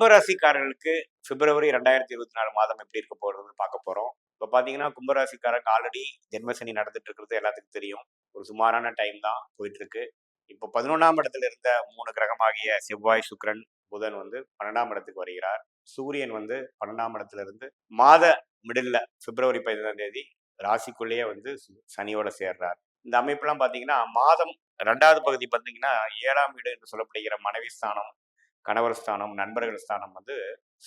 கும்பராசிக்காரர்களுக்கு பிப்ரவரி ரெண்டாயிரத்தி இருபத்தி நாலு மாதம் எப்படி இருக்க போறதுன்னு பார்க்க போறோம். இப்போ பார்த்தீங்கன்னா கும்பராசிக்காரங்க ஆல்ரெடி ஜென்மசனி நடந்துட்டு இருக்கிறது எல்லாத்துக்கும் தெரியும். ஒரு சுமாரான டைம் தான் போயிட்டு இருக்கு இப்போ பதினொன்றாம் இடத்துல இருந்த மூணு கிரகமாகிய செவ்வாய் சுக்கிரன் புதன் வந்து பன்னெண்டாம் இடத்துக்கு வருகிறார். சூரியன் வந்து பன்னெண்டாம் இடத்துல இருந்து மாத மிடில்ல பிப்ரவரி பதினைந்தாம் தேதி ராசிக்குள்ளேயே வந்து சனியோட சேர்றார். இந்த அமைப்பெல்லாம் பார்த்தீங்கன்னா மாதம் ரெண்டாவது பகுதி பார்த்தீங்கன்னா ஏழாம் வீடு என்று சொல்லப்படுகிற மனைவி ஸ்தானம் கணவர் ஸ்தானம் நண்பர்கள் ஸ்தானம் வந்து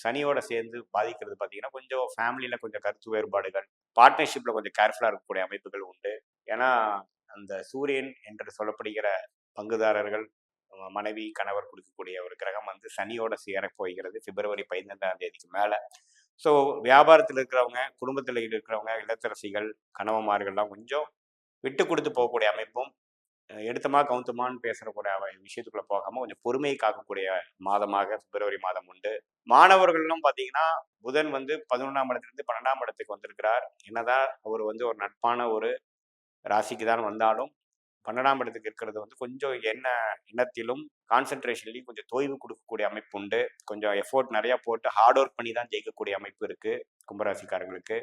சனியோட சேர்ந்து பாதிக்கிறது பார்த்தீங்கன்னா கொஞ்சம் ஃபேமிலியில் கொஞ்சம் கருத்து வேறுபாடுகள் பார்ட்னர்ஷிப்பில் கொஞ்சம் கேர்ஃபுல்லாக இருக்கக்கூடிய அமைப்புகள் உண்டு. ஏன்னா அந்த சூரியன் என்று சொல்லப்படுகிற பங்குதாரர்கள் மனைவி கணவர் கொடுக்கக்கூடிய ஒரு கிரகம் வந்து சனியோட சேர போகிறது பிப்ரவரி பதினைந்தாம் தேதிக்கு மேலே. ஸோ வியாபாரத்தில் இருக்கிறவங்க குடும்பத்தில் இருக்கிறவங்க இல்லத்தரசிகள் கணவன்மார்கள்லாம் கொஞ்சம் விட்டு கொடுத்து போகக்கூடிய அமைப்பும் எடுத்தமா கவுந்தமான்னு பேசுறக்கூடிய அவ- விஷயத்துக்குள்ள போகாம கொஞ்சம் பொறுமையை காக்கக்கூடிய மாதமாக பிப்ரவரி மாதம் உண்டு. மாணவர்களும் பார்த்தீங்கன்னா புதன் வந்து பதினொன்றாம் இடத்துலேருந்து பன்னெண்டாம் இடத்துக்கு வந்திருக்கிறார். என்னதான் அவர் வந்து ஒரு நட்பான ஒரு ராசிக்கு தான் வந்தாலும் பன்னெண்டாம் இடத்துக்கு இருக்கிறது வந்து கொஞ்சம் என்ன எண்ணத்திலும் கான்சென்ட்ரேஷன்லையும் கொஞ்சம் தொய்வு கொடுக்கக்கூடிய அமைப்பு உண்டு. கொஞ்சம் எஃபோர்ட் நிறையா போட்டு ஹார்ட் ஒர்க் பண்ணி தான் ஜெயிக்கக்கூடிய அமைப்பு இருக்குது கும்பராசிக்காரங்களுக்கு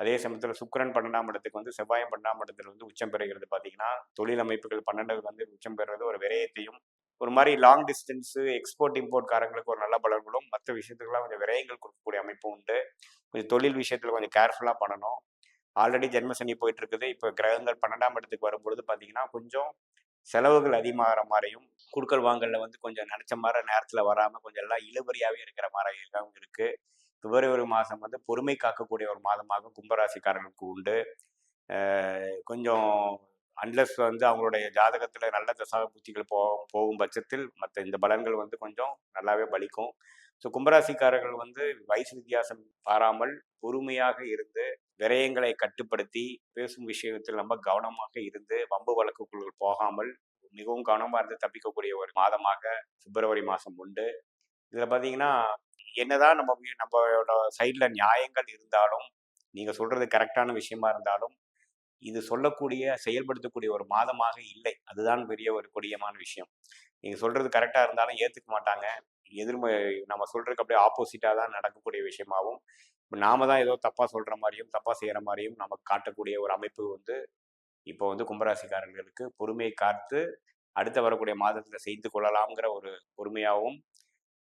அதே சமயத்தில் சுக்கரன் பன்னெண்டாம் இடத்துக்கு வந்து செவ்வாயம் பன்னெண்டாம் இடத்துல வந்து உச்சம் பெறுகிறது. பார்த்தீங்கன்னா தொழில் அமைப்புகள் பன்னெண்டு வந்து உச்சம் பெறுறது ஒரு விரயத்தையும் ஒரு மாதிரி லாங் டிஸ்டன்ஸு எக்ஸ்போர்ட் இம்போர்ட் காரங்களுக்கு ஒரு நல்ல பலன்களும் மற்ற விஷயத்துக்கெல்லாம் கொஞ்சம் விரயங்கள் கொடுக்கக்கூடிய அமைப்பு உண்டு. கொஞ்சம் தொழில் விஷயத்தில் கொஞ்சம் கேர்ஃபுல்லாக பண்ணணும். ஆல்ரெடி ஜென்மசனி போயிட்டு இருக்குது இப்போ கிரகங்கள் பன்னெண்டாம் இடத்துக்கு வரும்பொழுது பார்த்தீங்கன்னா கொஞ்சம் செலவுகள் அதிகமாகிற மாதிரியும் குடுக்கல் வாங்கல்ல வந்து கொஞ்சம் நினச்ச மாதிரி நேரத்தில் வராமல் கொஞ்சம் எல்லாம் இழுபறியாகவே இருக்கிற மாதிரியாகவும் இருக்குது பிப்ரவரி மாதம் வந்து பொறுமை காக்கக்கூடிய ஒரு மாதமாக கும்பராசிக்காரர்களுக்கு உண்டு. கொஞ்சம் அன்லஸ் வந்து அவங்களுடைய ஜாதகத்தில் நல்ல தசா புத்திகள் போ போகும் பட்சத்தில் மற்ற இந்த பலன்கள் வந்து கொஞ்சம் நல்லாவே பலிக்கும். ஸோ கும்பராசிக்காரர்கள் வந்து வயசு வித்தியாசம் பாராமல் பொறுமையாக இருந்து விரயங்களை கட்டுப்படுத்தி பேசும் விஷயத்தில் ரொம்ப கவனமாக இருந்து வம்பு வழக்குக்குள் போகாமல் மிகவும் கவனமாக இருந்து தப்பிக்கக்கூடிய ஒரு மாதமாக பிப்ரவரி மாதம் உண்டு. இதில் பார்த்தீங்கன்னா என்னதான் நம்ம நம்மளோட சைடில் நியாயங்கள் இருந்தாலும் நீங்கள் சொல்கிறது கரெக்டான விஷயமா இருந்தாலும் இது சொல்லக்கூடிய செயல்படுத்தக்கூடிய ஒரு மாதமாக இல்லை. அதுதான் பெரிய ஒரு கொடியமான விஷயம். நீங்கள் சொல்கிறது கரெக்டாக இருந்தாலும் ஏற்றுக்க மாட்டாங்க. எதிர்ம நம்ம சொல்கிறதுக்கு அப்படியே ஆப்போசிட்டாக தான் நடக்கக்கூடிய விஷயமாகவும் இப்போ நாம தான் ஏதோ தப்பாக சொல்கிற மாதிரியும் தப்பாக செய்கிற மாதிரியும் நமக்கு காட்டக்கூடிய ஒரு அமைப்பு வந்து இப்போ வந்து கும்பராசிக்காரர்களுக்கு பொறுமையை காத்து அடுத்து வரக்கூடிய மாதத்தில் செய்து கொள்ளலாம்ங்கிற ஒரு பொறுமையாகவும்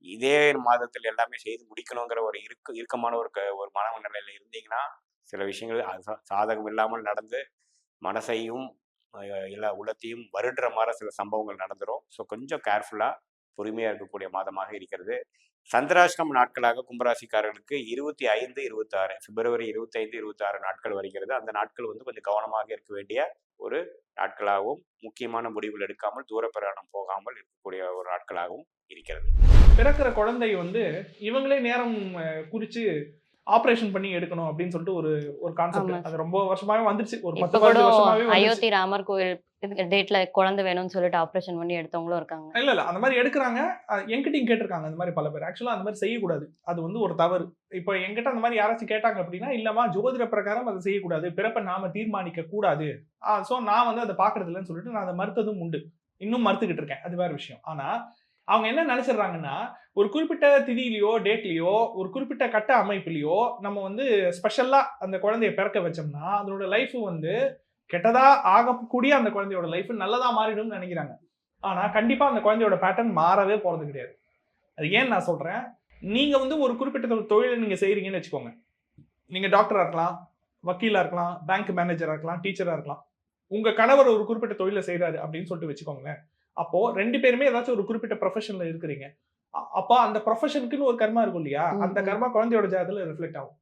இதே மாதத்தில் எல்லாமே செய்து முடிக்கணுங்கிற ஒரு இருக்கு இறுக்கமான ஒரு க- ஒரு மனநிலையில் இருந்தீங்கன்னா சில விஷயங்கள் சாதகம் இல்லாமல் நடந்து மனசையும் இல்லை எல்லா உள்ளத்தையும் வருடுற மாதிரி சில சம்பவங்கள் நடந்துடும் ஸோ கொஞ்சம் கேர்ஃபுல்லாக பொறுமையாக இருக்கக்கூடிய மாதமாக இருக்கிறது. சந்திராஷ்டம நாட்களாக கும்பராசிக்காரர்களுக்கு இருபத்தி ஐந்து இருபத்தாறு பிப்ரவரி இருபத்தைந்து இருபத்தாறு நாட்கள் வருகிறது. அந்த நாட்கள் வந்து கொஞ்சம் கவனமாக இருக்க வேண்டிய ஒரு நாட்களாகவும் முக்கியமான முடிவுகள் எடுக்காமல் தூர பிரயாணம் போகாமல் இருக்கக்கூடிய ஒரு நாட்களாகவும் இருக்கிறது. பிறக்கிற குழந்தை வந்து இவங்களே நேரம் குறிச்சு ஆபரேஷன் பண்ணி எடுக்கணும் அப்படின்னு சொல்லிட்டு ஒரு ஒரு கான்செப்ட். அது ரொம்ப வருஷமாவே வந்துருச்சு. ஒரு பத்து வருஷமாவே அயோத்தி ராமர் கோயில் டேட்ல குழந்தை வேணும்னு சொல்லிட்டு ஆப்ரேஷன் பண்ணி எடுத்தவங்களும் இருக்காங்க. இல்ல இல்ல. அந்த மாதிரி எடுக்கிறாங்க. என்கிட்டயும் கேட்டிருக்காங்க அந்த மாதிரி பல பேர். ஆக்சுவலா அந்த மாதிரி செய்யக்கூடாது. அது வந்து ஒரு தவறு. இப்போ என்கிட்ட அந்த மாதிரி யாராச்சும் கேட்டாங்க அப்படின்னா இல்லமா ஜோதிட பிரகாரம் அதை செய்யக்கூடாது. பிறப்பை நாம தீர்மானிக்க கூடாது. ஸோ நான் வந்து அதை பாக்குறது இல்லைன்னு சொல்லிட்டு நான் அதை மறுத்ததும் உண்டு. இன்னும் மறுத்துக்கிட்டு இருக்கேன். அது வேற விஷயம். ஆனா அவங்க என்ன நினைச்சிடுறாங்கன்னா ஒரு குறிப்பிட்ட திதியிலையோ டேட்லையோ ஒரு குறிப்பிட்ட கட்ட அமைப்புலையோ நம்ம வந்து ஸ்பெஷலா அந்த குழந்தைய பிறக்க வச்சோம்னா அதனோட லைஃப் வந்து கெட்டதா ஆகக்கூடிய அந்த குழந்தையோட லைஃப் நல்லதா மாறிடும்னு நினைக்கிறாங்க. ஆனா கண்டிப்பா அந்த குழந்தையோட பேட்டர்ன் மாறவே போறது கிடையாது. அது ஏன் நான் சொல்றேன். நீங்க வந்து ஒரு குறிப்பிட்ட தொழிலை நீங்க செய்றீங்கன்னு வச்சுக்கோங்க. நீங்க டாக்டரா இருக்கலாம் வக்கீலா இருக்கலாம் பேங்க் மேனேஜரா இருக்கலாம் டீச்சரா இருக்கலாம். உங்க கணவர் ஒரு குறிப்பிட்ட தொழிலை செய்றாரு அப்படின்னு சொல்லிட்டு வச்சுக்கோங்களேன். அப்போ ரெண்டு பேருமே ஏதாச்சும் ஒரு குறிப்பிட்ட ப்ரொஃபஷன்ல இருக்கிறீங்க. அப்போ அந்த ப்ரொஃபஷனுக்குன்னு ஒரு கர்மா இருக்கும் இல்லையா? அந்த. கர்மா குழந்தையோட ஜாதத்துல ரிஃப்ளெக்ட் ஆகும்.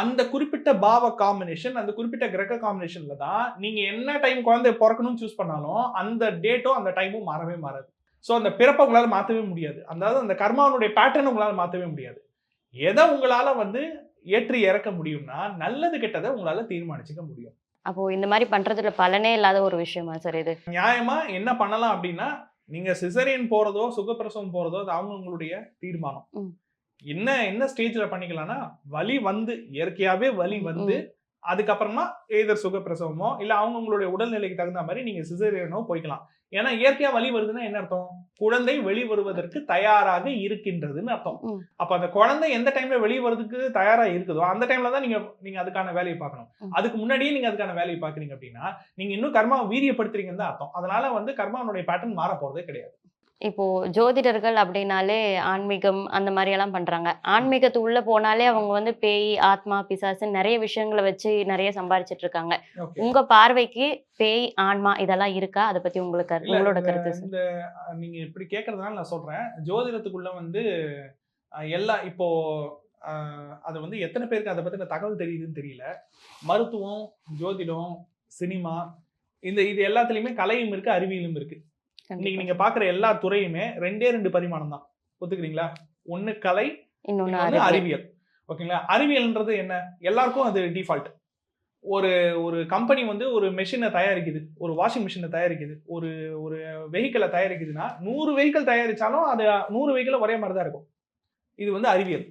அந்த குறிப்பிட்ட பாவ காம்பினேஷன் அந்த குறிப்பிட்ட கிரக காம்பினேஷன்ல தான் நீங்க என்ன டைம் குழந்தை பிறக்கணும்னு சூஸ் பண்ணாலும் அந்த டேட்டும் அந்த டைமும் மாறவே மாறாது. ஸோ அந்த பிறப்பை உங்களால மாற்றவே முடியாது. அதாவது அந்த கர்மாவனுடைய பேட்டர்ன் உங்களால மாற்றவே முடியாது. எதை உங்களால வந்து ஏற்றி இறக்க முடியும்னா நல்லது கெட்டதை உங்களால தீர்மானிச்சுக்க முடியும். அப்போ இந்த மாதிரி பண்றதுல பலனே இல்லாத ஒரு விஷயமா சார் இது? நியாயமா என்ன பண்ணலாம் அப்படின்னா நீங்க சிசரியன் போறதோ சுகப்பிரசவம் போறதோ அது அவங்கவுங்களுடைய தீர்மானம். என்ன என்ன ஸ்டேஜ்ல பண்ணிக்கலாம்னா வலி வந்து இயற்கையாவே வலி வந்து அதுக்கப்புறமா எய்தர் சுகப்பிரசவமோ இல்ல அவங்கவுங்களுடைய உடல்நிலைக்கு தகுந்த மாதிரி நீங்க சிசரியனோ போய்க்கலாம். ஏன்னா இயற்கையா வலி வருதுன்னா என்ன அர்த்தம்? குழந்தை வெளி வருவதற்கு தயாராக இருக்கின்றதுன்னு அர்த்தம். அப்ப அந்த குழந்தை எந்த டைம்ல வெளியே வர்றதுக்கு தயாரா இருக்குதோ அந்த டைம்ல தான் நீங்க நீங்க அதுக்கான வேலையை பார்க்கணும். அதுக்கு முன்னாடியே நீங்க அதுக்கான வேலையை பாக்குறீங்க அப்படின்னா நீங்க இன்னும் கர்மாவை வீரியப்படுத்துறீங்கன்னு தான் அர்த்தம். அதனால வந்து கர்மாவனுடைய பேட்டர்ன் மாற போறதே கிடையாது. இப்போ ஜோதிடர்கள் அப்படின்னாலே ஆன்மீகம் அந்த மாதிரி எல்லாம் பண்றாங்க. ஆன்மீகத்து உள்ள போனாலே அவங்க வந்து பேய் ஆத்மா பிசாசு நிறைய விஷயங்களை வச்சு நிறைய சம்பாரிச்சிட்டு இருக்காங்க. Okay. உங்க பார்வைக்கு பேய் ஆன்மா இதெல்லாம் இருக்கா? அதை பத்தி உங்களுக்கு உங்களோட கருத்து இந்த அஹ், நீங்க இப்படி கேட்கறதுனால நான் சொல்றேன். ஜோதிடத்துக்குள்ள வந்து எல்லா இப்போ அஹ், அது வந்து எத்தனை பேருக்கு அதை பத்தின தகவல் தெரியுதுன்னு தெரியல. மருத்துவம் ஜோதிடம் சினிமா இந்த இது எல்லாத்துலயுமே கலையும் இருக்கு அறிவியலும் இருக்கு. இன்னைக்கு. நீங்க பாக்குற எல்லா துறையுமே ரெண்டே ரெண்டு பரிமாணம் தான். ஒத்துக்கிறீங்களா? ஒண்ணு கலை இன்னொன்னு. அறிவியல். ஓகேங்களா? அறிவியல்ன்றது என்ன? எல்லாருக்கும் அது டிஃபால்ட் ஒரு ஒரு கம்பெனி வந்து ஒரு மெஷினை தயாரிக்குது. ஒரு வாஷிங் மிஷினை தயாரிக்குது. ஒரு ஒரு வெஹிக்கிளை தயாரிக்குதுன்னா நூறு வெஹிக்கிள் தயாரிச்சாலும் அது நூறு வெஹிக்கிள் ஒரே மாதிரி தான் இருக்கும். இது வந்து அறிவியல்.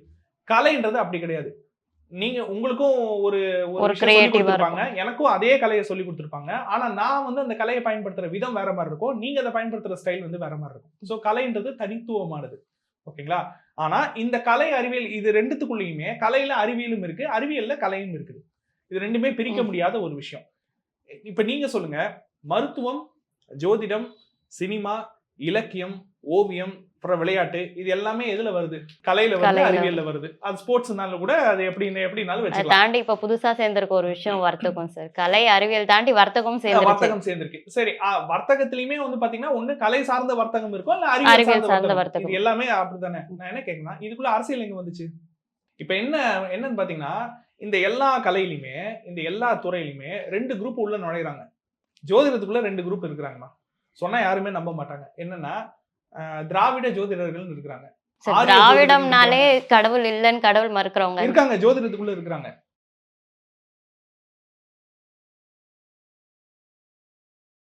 கலைன்றது அப்படி கிடையாது. நீங்க உங்களுக்கும் ஒரு ஒரு கொடுத்திருப்பாங்க. எனக்கும் அதே கலையை சொல்லி கொடுத்துருப்பாங்க. ஆனா நான் வந்து அந்த கலையை பயன்படுத்துற விதம் வேற மாதிரி இருக்கும். நீங்க அதை பயன்படுத்துற ஸ்டைல் வந்து வேற மாதிரி இருக்கும். ஸோ கலைன்றது தனித்துவமானது. ஓகேங்களா? ஆனா இந்த கலை அறிவியல் இது ரெண்டுத்துக்குள்ளேயுமே கலையில அறிவியலும் இருக்கு அறிவியல்ல கலையும் இருக்குது. இது ரெண்டுமே பிரிக்க. முடியாத ஒரு விஷயம். இப்ப நீங்க சொல்லுங்க. மருத்துவம் ஜோதிடம் சினிமா இலக்கியம் ஓவியம் அப்புறம் விளையாட்டு இது எல்லாமே எதுல வருது? கலையில வருது கலையில. அறிவியல்ல வருது. அது ஸ்போர்ட்ஸ்னால கூட அது எப்படி எப்படினாலும் வச்சுக்கலாம். தாண்டி இப்ப புதுசா சேர்ந்திருக்க ஒரு விஷயம் வர்த்தகம் சார். கலை அறிவியல் தாண்டி வர்த்தகம் சேர்ந்துருச்சு. வர்த்தகம் சேர்ந்திருக்கு. சரி வர்த்தகத்திலயுமே வந்து பாத்தீங்கன்னா ஒண்ணு கலை சார்ந்த வர்த்தகம் இருக்கும் இல்ல அறிவியல் சார்ந்த சார்ந்த வர்த்தகம். இது எல்லாமே அப்படித்தானே? நான் என்ன கேட்கணும் இதுக்குள்ள அரசியல் எங்க வந்துச்சு? இப்ப என்ன என்னன்னு பாத்தீங்கன்னா இந்த எல்லா கலையிலுமே இந்த எல்லா துறையிலுமே ரெண்டு குரூப் உள்ள நுழையிறாங்க. ஜோதிடத்துக்குள்ள ரெண்டு குரூப் இருக்கிறாங்கம்மா. சொன்னா யாருமே நம்ப மாட்டாங்க. என்னன்னா திராவிட ஜோதிடர்கள் இருக்கிறாங்க. திராவிடம்னாலே கடவுள் இல்லைன்னு கடவுள் மறுக்கிறவங்க. இருக்காங்க ஜோதிடத்துக்குள்ள இருக்கிறாங்க.